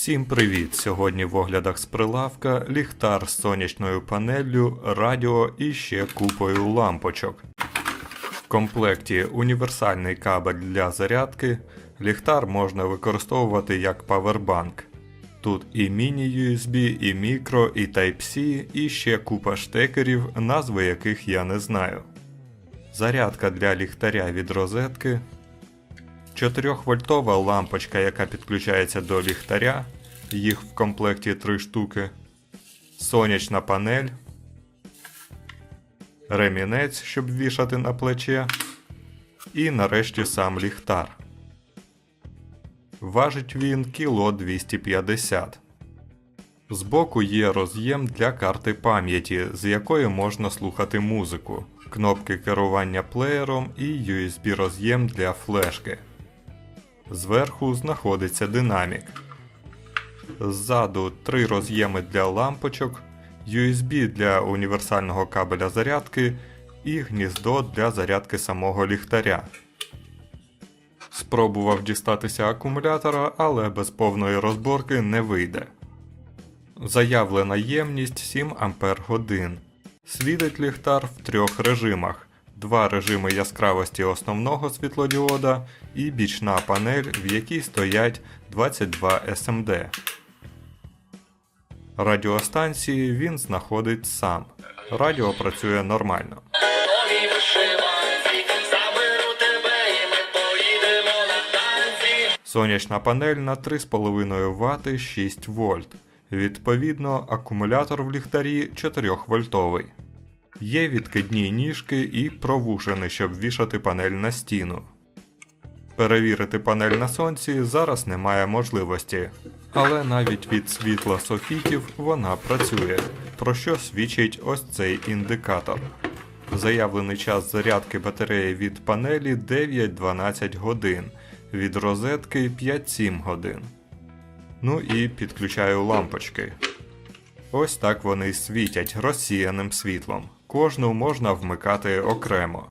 Всім привіт! Сьогодні в оглядах з прилавка ліхтар з сонячною панеллю, радіо і ще купою лампочок. В комплекті універсальний кабель для зарядки. Ліхтар можна використовувати як павербанк. Тут і міні-USB, і мікро, і Type-C, і ще купа штекерів, назви яких я не знаю. Зарядка для ліхтаря від розетки, 4-вольтова лампочка, яка підключається до ліхтаря, їх в комплекті 3 штуки, сонячна панель, ремінець, щоб вішати на плече, і нарешті сам ліхтар. Важить він кіло 250. Збоку є роз'єм для карти пам'яті, з якої можна слухати музику, кнопки керування плеєром і USB роз'єм для флешки. Зверху знаходиться динамік. Ззаду три роз'єми для лампочок, USB для універсального кабеля зарядки і гніздо для зарядки самого ліхтаря. Спробував дістатися акумулятора, але без повної розборки не вийде. Заявлена ємність 7 Ампер годин. Світить ліхтар в трьох режимах: два режими яскравості основного світлодіода і бічна панель, в якій стоять 22 SMD. Радіостанції він знаходить сам. Радіо працює нормально. Сонячна панель на 3,5 Вт 6 вольт. Відповідно, акумулятор в ліхтарі 4 вольтовий. Є відкидні ніжки і провушини, щоб вішати панель на стіну. Перевірити панель на сонці зараз немає можливості, але навіть від світла софітів вона працює, про що свідчить ось цей індикатор. Заявлений час зарядки батареї від панелі 9-12 годин, від розетки 5-7 годин. Ну і підключаю лампочки. Ось так вони світять розсіяним світлом. Кожну можна вмикати окремо.